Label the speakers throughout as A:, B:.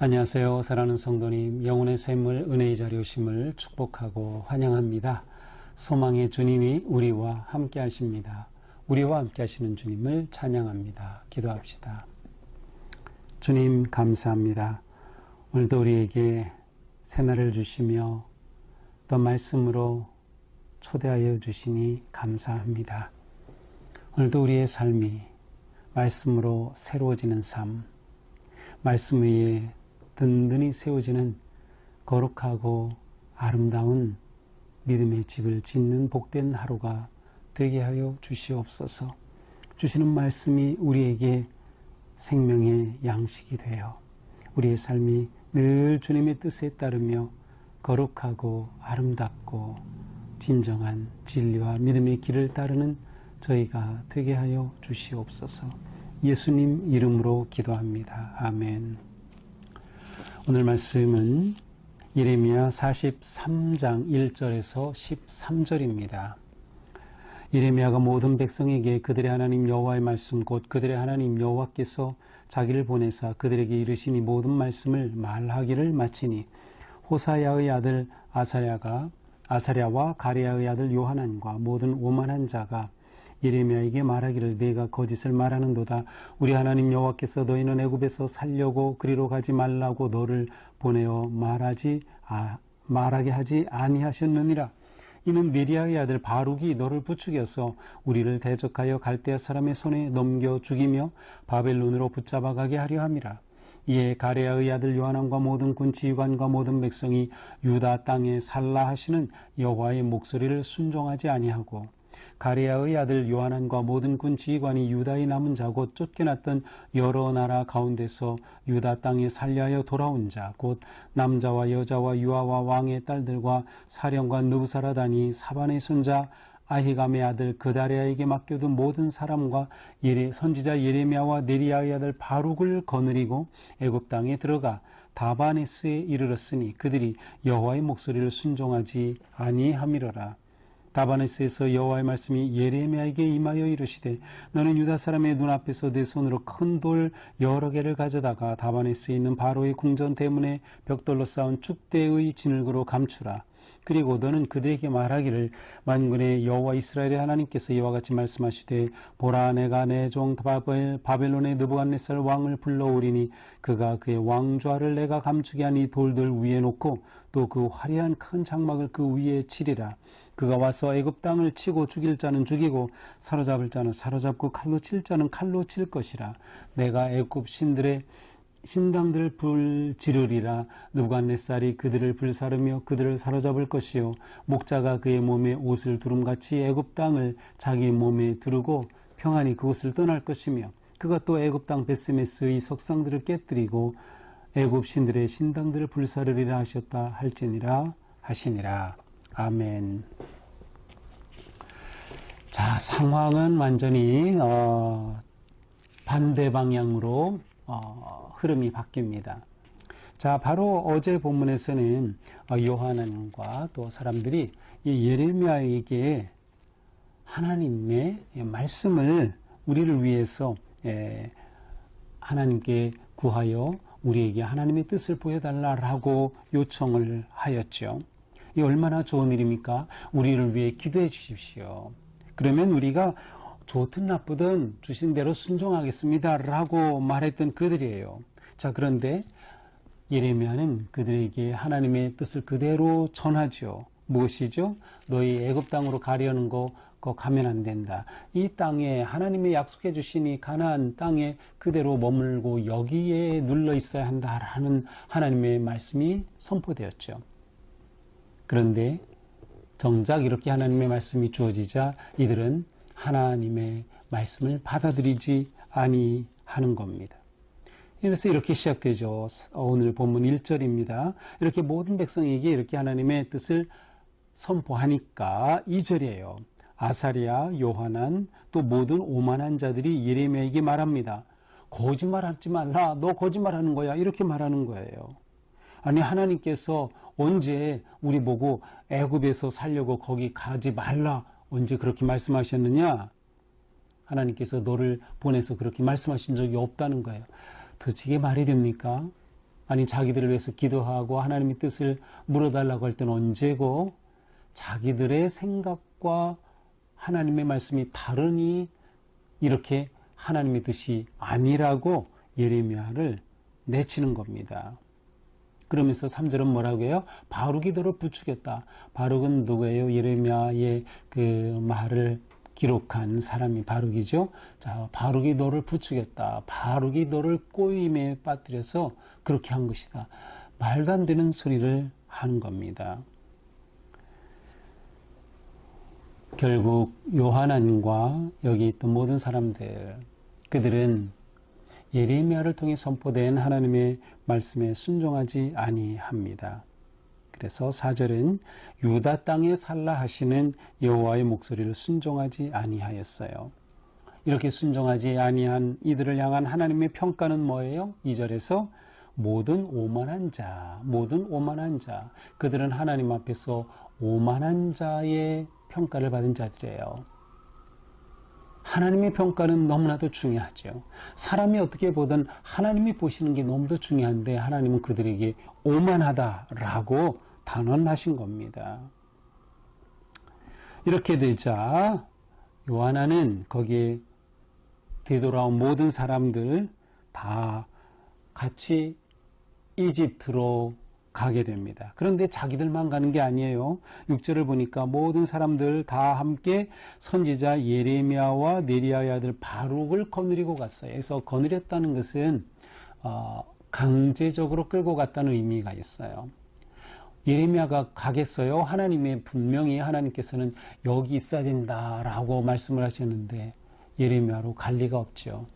A: 안녕하세요. 사랑하는 성도님, 영혼의 샘물 은혜의 자리 오심을 축복하고 환영합니다. 소망의 주님이 우리와 함께 하십니다. 우리와 함께 하시는 주님을 찬양합니다. 기도합시다. 주님 감사합니다. 오늘도 우리에게 새날을 주시며 또 말씀으로 초대하여 주시니 감사합니다. 오늘도 우리의 삶이 말씀으로 새로워지는 삶, 말씀 위에 든든히 세워지는 거룩하고 아름다운 믿음의 집을 짓는 복된 하루가 되게 하여 주시옵소서. 주시는 말씀이 우리에게 생명의 양식이 되어 우리의 삶이 늘 주님의 뜻에 따르며 거룩하고 아름답고 진정한 진리와 믿음의 길을 따르는 저희가 되게 하여 주시옵소서. 예수님 이름으로 기도합니다. 아멘. 오늘 말씀은 예레미야 43장 1절에서 13절입니다. 예레미야가 모든 백성에게 그들의 하나님 여호와의 말씀 곧 그들의 하나님 여호와께서 자기를 보내사 그들에게 이르시니 모든 말씀을 말하기를 마치니 호사야의 아들 아사랴가 아사랴와 가리아의 아들 요하난과 모든 오만한 자가 예레미야에게 말하기를 내가 거짓을 말하는도다. 우리 하나님 여호와께서 너희는 애굽에서 살려고 그리로 가지 말라고 너를 보내어 말하지 아, 말하게 하지 아니하셨느니라. 이는 네리아의 아들 바룩이 너를 부추겨서 우리를 대적하여 갈대아 사람의 손에 넘겨 죽이며 바벨론으로 붙잡아 가게 하려 함이라. 이에 가레아의 아들 요한왕과 모든 군지휘관과 모든 백성이 유다 땅에 살라 하시는 여호와의 목소리를 순종하지 아니하고 가리아의 아들 요한안과 모든 군 지휘관이 유다의 남은 자곧 쫓겨났던 여러 나라 가운데서 유다 땅에 살려하여 돌아온 자 곧 남자와 여자와 유아와 왕의 딸들과 사령관 느부사라다니 사반의 손자 아히감의 아들 그다리아에게 맡겨둔 모든 사람과 예레, 선지자 예레미야와 네리아의 아들 바룩을 거느리고 애굽 땅에 들어가 다바네스에 이르렀으니 그들이 여호와의 목소리를 순종하지 아니함이로라. 다바네스에서 여호와의 말씀이 예레미야에게 임하여 이르시되 너는 유다 사람의 눈앞에서 내 손으로 큰 돌 여러 개를 가져다가 다바네스에 있는 바로의 궁전 대문에 벽돌로 쌓은 축대의 진흙으로 감추라. 그리고 너는 그들에게 말하기를 만군의 여호와 이스라엘의 하나님께서 이와 같이 말씀하시되 보라 내가 내 종 바벨론의 느부갓네살 왕을 불러오리니 그가 그의 왕좌를 내가 감추게 하니 돌들 위에 놓고 또 그 화려한 큰 장막을 그 위에 치리라 그가 와서 애굽 땅을 치고 죽일 자는 죽이고 사로잡을 자는 사로잡고 칼로 칠 자는 칼로 칠 것이라. 내가 애굽 신들의 신당들 불 지르리라. 누간네살이 그들을 불사르며 그들을 사로잡을 것이요. 목자가 그의 몸에 옷을 두름같이 애굽 땅을 자기 몸에 두르고 평안히 그곳을 떠날 것이며 그가 또 애굽 땅 베스메스의 석상들을 깨뜨리고 애굽 신들의 신당들을 불사르리라 하셨다 할지니라 하시니라 아멘. 자, 상황은 완전히 어, 반대 방향으로 어, 흐름이 바뀝니다. 자, 바로 어제 본문에서는 어, 요한안과 또 사람들이 예레미야에게 하나님의 말씀을 우리를 위해서 예, 하나님께 구하여 우리에게 하나님의 뜻을 보여달라라고 요청을 하였죠. 이 얼마나 좋은 일입니까? 우리를 위해 기도해 주십시오. 그러면 우리가 좋든 나쁘든 주신 대로 순종하겠습니다. 라고 말했던 그들이에요. 자, 그런데 예레미야는 그들에게 하나님의 뜻을 그대로 전하죠. 무엇이죠? 너희 애굽 땅으로 가려는 거 거 가면 안 된다. 이 땅에 하나님이 약속해 주시니 가나안 땅에 그대로 머물고 여기에 눌러 있어야 한다라는 하나님의 말씀이 선포되었죠. 그런데 정작 이렇게 하나님의 말씀이 주어지자 이들은 하나님의 말씀을 받아들이지 아니하는 겁니다. 그래서 이렇게 시작되죠. 오늘 본문 1절입니다. 이렇게 모든 백성에게 이렇게 하나님의 뜻을 선포하니까 2절이에요. 아사리아, 요하난, 또 모든 오만한 자들이 예레미야에게 말합니다. 거짓말하지 말라. 너 거짓말하는 거야. 이렇게 말하는 거예요. 아니 하나님께서 언제 우리 보고 애굽에서 살려고 거기 가지 말라 언제 그렇게 말씀하셨느냐? 하나님께서 너를 보내서 그렇게 말씀하신 적이 없다는 거예요. 도대체 말이 됩니까? 아니 자기들을 위해서 기도하고 하나님의 뜻을 물어달라고 할 때는 언제고 자기들의 생각과 하나님의 말씀이 다르니 이렇게 하나님의 뜻이 아니라고 예레미야를 내치는 겁니다. 그러면서 3절은 뭐라고 해요? 바룩이 너를 부추겠다. 바룩은 누구예요? 예레미야의 그 말을 기록한 사람이 바룩이죠. 자, 바룩이 너를 부추겠다. 바룩이 너를 꼬임에 빠뜨려서 그렇게 한 것이다. 말도 안 되는 소리를 하는 겁니다. 결국 요한안과 여기 있던 모든 사람들 그들은 예레미야를 통해 선포된 하나님의 말씀에 순종하지 아니합니다. 그래서 사절은 유다 땅에 살라 하시는 여호와의 목소리를 순종하지 아니하였어요. 이렇게 순종하지 아니한 이들을 향한 하나님의 평가는 뭐예요? 2절에서 모든 오만한 자, 모든 오만한 자, 그들은 하나님 앞에서 오만한 자의 평가를 받은 자들이에요. 하나님의 평가는 너무나도 중요하죠. 사람이 어떻게 보든 하나님이 보시는 게 너무도 중요한데 하나님은 그들에게 오만하다라고 단언하신 겁니다. 이렇게 되자 요하나는 거기에 되돌아온 모든 사람들 다 같이 이집트로 가게 됩니다. 그런데 자기들만 가는 게 아니에요. 6절을 보니까 모든 사람들 다 함께 선지자 예레미야와 네리야의 아들 바룩을 거느리고 갔어요. 그래서 거느렸다는 것은 어, 강제적으로 끌고 갔다는 의미가 있어요. 예레미야가 가겠어요. 하나님의 분명히 하나님께서는 여기 있어야 된다라고 말씀을 하셨는데 예레미야로 갈 리가 없죠.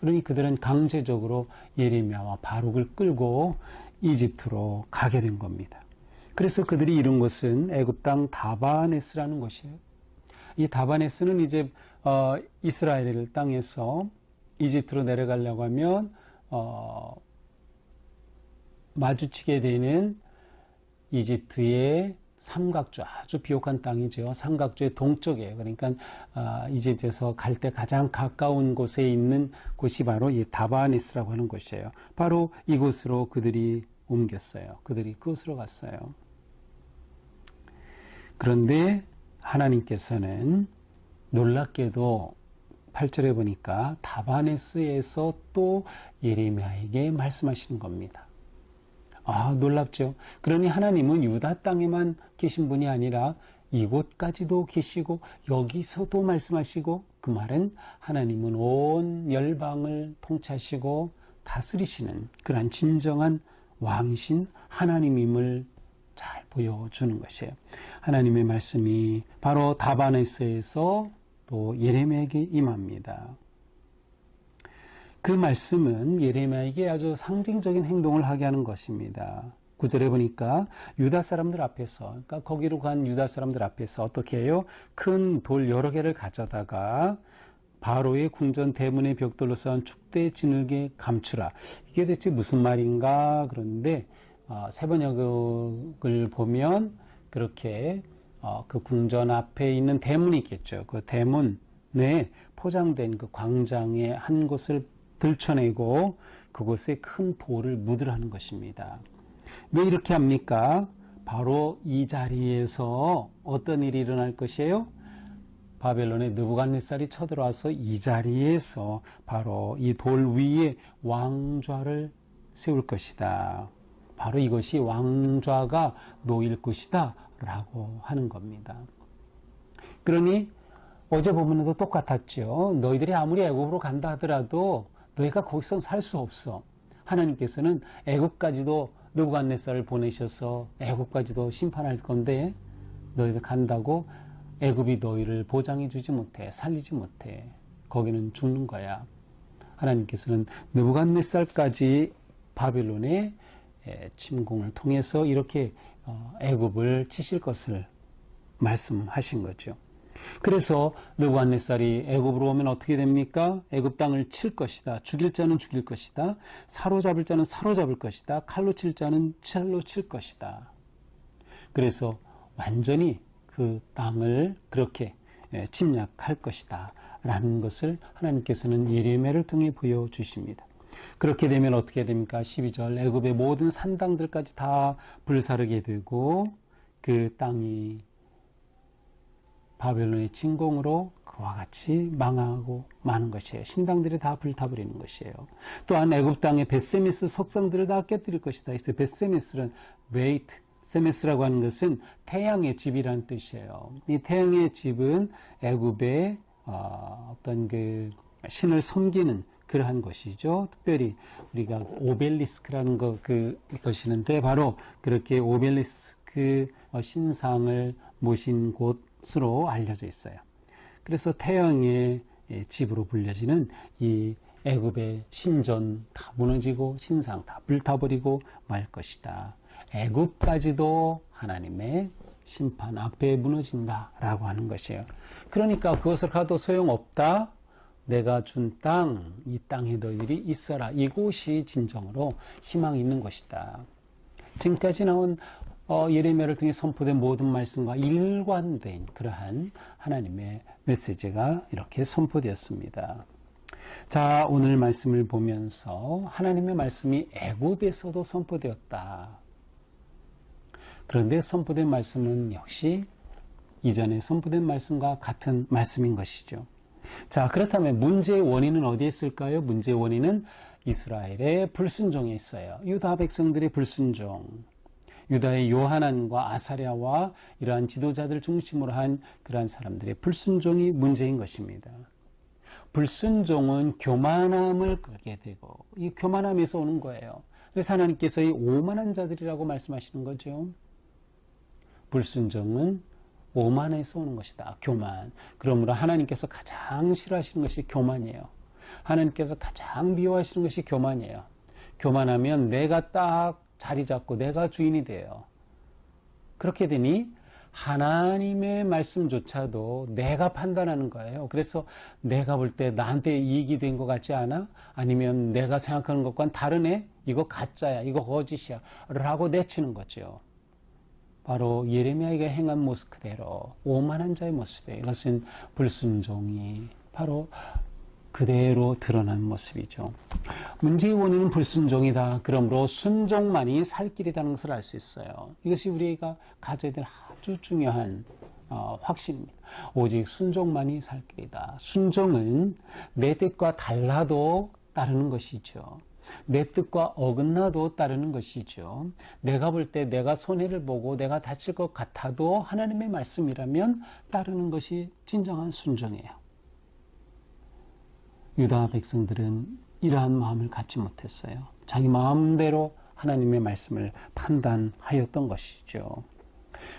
A: 그러니 그들은 강제적으로 예레미야와 바룩을 끌고 이집트로 가게 된 겁니다. 그래서 그들이 이룬 것은 애굽 땅 다바네스라는 것이에요. 이 다바네스는 이제 어, 이스라엘 땅에서 이집트로 내려가려고 하면 어, 마주치게 되는 이집트의 삼각조 아주 비옥한 땅이죠. 삼각조의 동쪽이에요. 그러니까 아, 이집트에서 갈 때 가장 가까운 곳에 있는 곳이 바로 이 다바니스라고 하는 곳이에요. 바로 이곳으로 그들이 옮겼어요. 그들이 그곳으로 갔어요. 그런데 하나님께서는 놀랍게도 8절에 보니까 다바네스에서 또 예레미야에게 말씀하시는 겁니다. 아, 놀랍죠. 그러니 하나님은 유다 땅에만 계신 분이 아니라 이곳까지도 계시고 여기서도 말씀하시고 그 말은 하나님은 온 열방을 통치하시고 다스리시는 그러한 진정한 왕신 하나님임을 잘 보여주는 것이에요. 하나님의 말씀이 바로 다바네스에서 또 예레미야에게 임합니다. 그 말씀은 예레미야에게 아주 상징적인 행동을 하게 하는 것입니다. 구절에 보니까 유다 사람들 앞에서, 그러니까 거기로 간 유다 사람들 앞에서 어떻게 해요? 큰 돌 여러 개를 가져다가 바로의 궁전 대문의 벽돌로 쌓은 축대 진흙에 감추라. 이게 대체 무슨 말인가? 그런데 어, 세번역을 보면 그렇게 어, 그 궁전 앞에 있는 대문이 있겠죠. 그 대문에 포장된 그 광장의 한 곳을 들춰내고 그곳에 큰 돌을 묻으라는 것입니다. 왜 이렇게 합니까? 바로 이 자리에서 어떤 일이 일어날 것이에요? 바벨론의 느부갓네살이 쳐들어와서 이 자리에서 바로 이 돌 위에 왕좌를 세울 것이다. 바로 이것이 왕좌가 놓일 것이다. 라고 하는 겁니다. 그러니 어제 보면도 똑같았죠. 너희들이 아무리 애굽으로 간다 하더라도 너희가 거기서 살수 없어. 하나님께서는 애굽까지도 느부갓네살을 보내셔서 애굽까지도 심판할 건데 너희들 간다고 애굽이 너희를 보장해 주지 못해 살리지 못해 거기는 죽는 거야. 하나님께서는 느부갓네살까지 바빌론의 침공을 통해서 이렇게 어, 애굽을 치실 것을 말씀하신 거죠. 그래서 느부갓네살이 애굽으로 오면 어떻게 됩니까? 애굽 땅을 칠 것이다. 죽일 자는 죽일 것이다. 사로잡을 자는 사로잡을 것이다. 칼로 칠 자는 칼로 칠 것이다. 그래서 완전히 그 땅을 그렇게 예, 침략할 것이다. 라는 것을 하나님께서는 예레미야를 통해 보여주십니다. 그렇게 되면 어떻게 됩니까? 12절 애굽의 모든 산당들까지 다 불사르게 되고 그 땅이 바벨론의 진공으로 그와 같이 망하고 마는 것이에요. 신당들이 다 불타버리는 것이에요. 또한 애굽 땅의 베세미스 석상들을 다 깨뜨릴 것이다. 그래서 베세미스는 웨이트 세메스라고 하는 것은 태양의 집이라는 뜻이에요. 이 태양의 집은 애굽의 어, 어떤 그 신을 섬기는 그러한 것이죠. 특별히 우리가 오벨리스크라는 것, 그, 것이는데 바로 그렇게 오벨리스크 신상을 모신 곳 으로 알려져 있어요. 그래서 태양의 집으로 불려지는 이 애굽의 신전 다 무너지고 신상 다 불타버리고 말 것이다. 애굽까지도 하나님의 심판 앞에 무너진다라고 하는 것이에요. 그러니까 그것을 가도 소용없다. 내가 준 땅, 이 땅에 너희들이 있어라. 이곳이 진정으로 희망이 있는 것이다. 지금까지 나온 어, 예레미야를 통해 선포된 모든 말씀과 일관된 그러한 하나님의 메시지가 이렇게 선포되었습니다. 자, 오늘 말씀을 보면서 하나님의 말씀이 애굽에서도 선포되었다. 그런데 선포된 말씀은 역시 이전에 선포된 말씀과 같은 말씀인 것이죠. 자, 그렇다면 문제의 원인은 어디에 있을까요? 문제의 원인은 이스라엘의 불순종에 있어요. 유다 백성들의 불순종. 유다의 요하난과 아사랴와 이러한 지도자들 중심으로 한 그러한 사람들의 불순종이 문제인 것입니다. 불순종은 교만함을 끌게 되고 이 교만함에서 오는 거예요. 그래서 하나님께서 이 오만한 자들이라고 말씀하시는 거죠. 불순종은 오만에서 오는 것이다. 교만. 그러므로 하나님께서 가장 싫어하시는 것이 교만이에요. 하나님께서 가장 미워하시는 것이 교만이에요. 교만하면 내가 딱 자리 잡고 내가 주인이 돼요. 그렇게 되니 하나님의 말씀조차도 내가 판단하는 거예요. 그래서 내가 볼 때 나한테 이익이 된 것 같지 않아? 아니면 내가 생각하는 것과는 다르네? 이거 가짜야, 이거 거짓이야. 라고 내치는 거죠. 바로 예레미야에게 행한 모습 그대로 오만한 자의 모습이에요. 이것은 불순종이 바로 그대로 드러난 모습이죠. 문제의 원인은 불순종이다. 그러므로 순종만이 살 길이라는 것을 알 수 있어요. 이것이 우리가 가져야 될 아주 중요한 어, 확신입니다. 오직 순종만이 살 길이다. 순종은 내 뜻과 달라도 따르는 것이죠. 내 뜻과 어긋나도 따르는 것이죠. 내가 볼 때 내가 손해를 보고 내가 다칠 것 같아도 하나님의 말씀이라면 따르는 것이 진정한 순종이에요. 유다 백성들은 이러한 마음을 갖지 못했어요. 자기 마음대로 하나님의 말씀을 판단하였던 것이죠.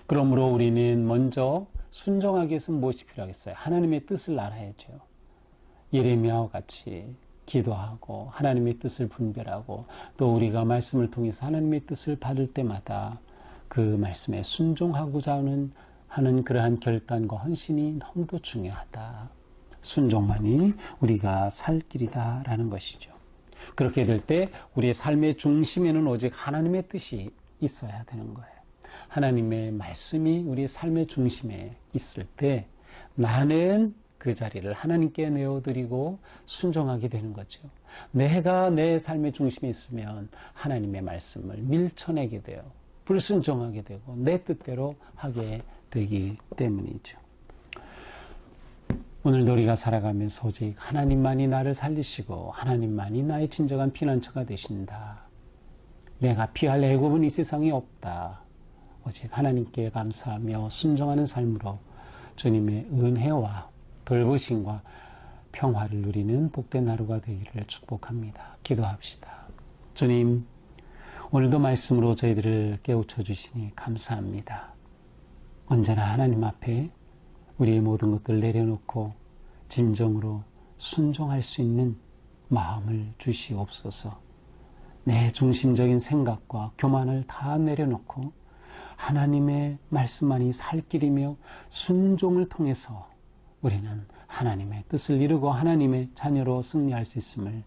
A: 그러므로 우리는 먼저 순종하기 위해서는 무엇이 필요하겠어요? 하나님의 뜻을 알아야죠. 예레미야와 같이 기도하고 하나님의 뜻을 분별하고 또 우리가 말씀을 통해서 하나님의 뜻을 받을 때마다 그 말씀에 순종하고자 하는 하는 그러한 결단과 헌신이 너무도 중요하다. 순종만이 우리가 살 길이다 라는 것이죠. 그렇게 될 때 우리의 삶의 중심에는 오직 하나님의 뜻이 있어야 되는 거예요. 하나님의 말씀이 우리의 삶의 중심에 있을 때 나는 그 자리를 하나님께 내어드리고 순종하게 되는 거죠. 내가 내 삶의 중심에 있으면 하나님의 말씀을 밀쳐내게 돼요. 불순종하게 되고 내 뜻대로 하게 되기 때문이죠. 오늘도 우리가 살아가면서 오직 하나님만이 나를 살리시고 하나님만이 나의 진정한 피난처가 되신다. 내가 피할 애굽은 이 세상에 없다. 오직 하나님께 감사하며 순종하는 삶으로 주님의 은혜와 돌보심과 평화를 누리는 복된 하루가 되기를 축복합니다. 기도합시다. 주님, 오늘도 말씀으로 저희들을 깨우쳐 주시니 감사합니다. 언제나 하나님 앞에 우리의 모든 것들 내려놓고 진정으로 순종할 수 있는 마음을 주시옵소서. 내 중심적인 생각과 교만을 다 내려놓고 하나님의 말씀만이 살 길이며 순종을 통해서 우리는 하나님의 뜻을 이루고 하나님의 자녀로 승리할 수 있음을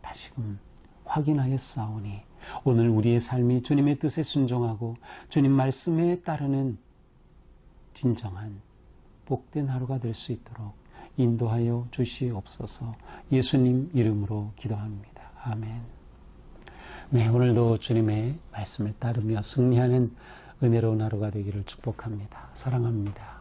A: 다시금 확인하여 싸우니 오늘 우리의 삶이 주님의 뜻에 순종하고 주님 말씀에 따르는 진정한 복된 하루가 될 수 있도록 인도하여 주시옵소서 예수님 이름으로 기도합니다. 아멘. 네, 오늘도 주님의 말씀을 따르며 승리하는 은혜로운 하루가 되기를 축복합니다. 사랑합니다.